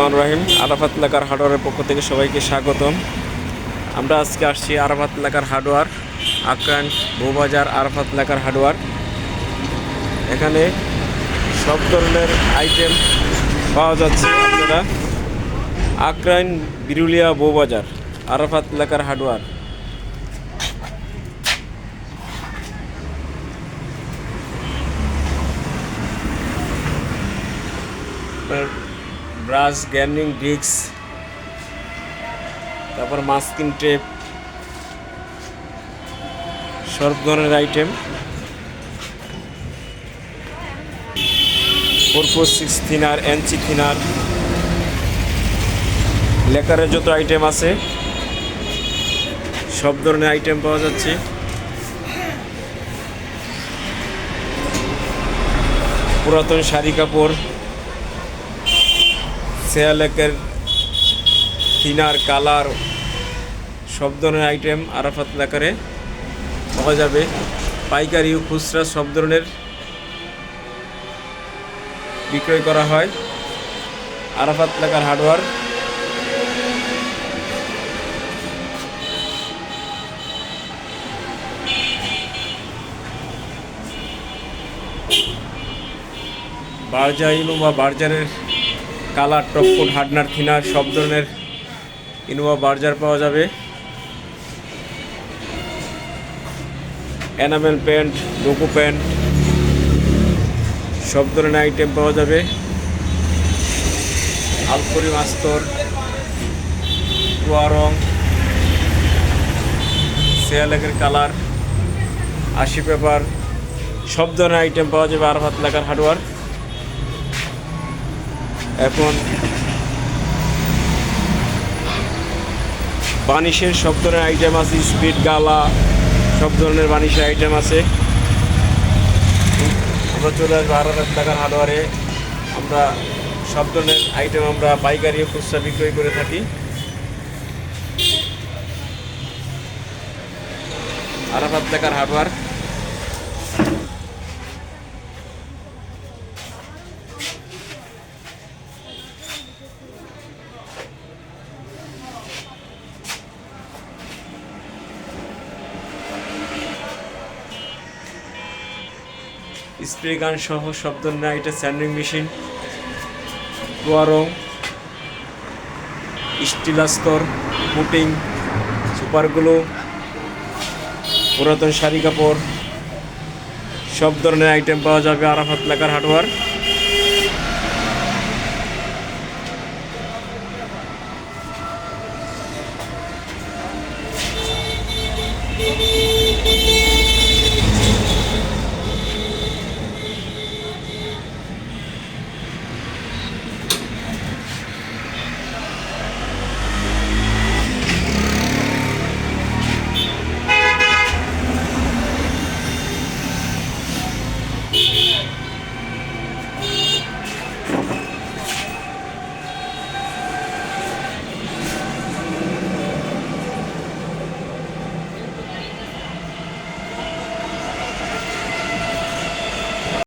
রহমান রহিম, আরাফাত এলাকার হার্ডওয়ারের পক্ষ থেকে সবাইকে স্বাগতম। আমরা আজকে আসছি আরাফাত এলাকার হার্ডওয়ার, আক্রান বৌবাজার আরাফাত এলাকার হার্ডওয়ার। এখানে সব ধরনের আইটেম পাওয়া যাচ্ছে আপনারা। আক্রাইন বিরুলিয়া বৌবাজার আরাফাত এলাকার হার্ডওয়ার। ব্রাশ, গ্যান্ডিং ডিস্ক, তারপর মাস্কিন টেপ, সব ধরনের item. Four four six thinner NC thinner, লেকারের যত আইটেম আছে, সব ধরনের আইটেম পাওয়া যাচ্ছে। পুরাতন শাড়ি কাপড় সেয়ালেকের থিনার কালার, সব ধরনের আইটেম আরাফাত লেকারে পাওয়া যাবে। পাইকারি খুচরা সব ধরনের বিক্রয় করা হয়। আরাফাত লেকার হার্ডওয়ার বার্জা বা বার্জারের কালার টপকোট হার্ডনার থিনার সব ধরনের ইনোভা বার্জার পাওয়া যাবে। এনামেল প্যান্ট, ডোকো প্যান্ট, সব ধরনের আইটেম পাওয়া যাবে। আলপরি মাস্তর, কুয়া রং, সেয়ালেকের কালার, আশি পেপার, সব ধরনের আইটেম পাওয়া যাবে আরফাত লেখার হার্ডওয়ার। এখন বানিশের সব ধরনের আইটেম আছে স্পিড গালা সব ধরনের বানিশের আইটেম আছে। আমরা চলে আসব আরও টাকার হার্ডওয়ারে আমরা সব ধরনের আইটেম আমরা পাইকারি খুচরা বিক্রয় করে থাকি। আরাফাত টাকার হার্ডওয়ার স্প্রে গান সহ শব্দ ধরনের এটা স্যান্ডিং মেশিন। রং স্টিলাস্তর পুটিং সুপারগুলো, পুরাতন শাড়ি কাপড়, সব ধরনের আইটেম পাওয়া যাবে আরাফাত লেখার হার্ডওয়ার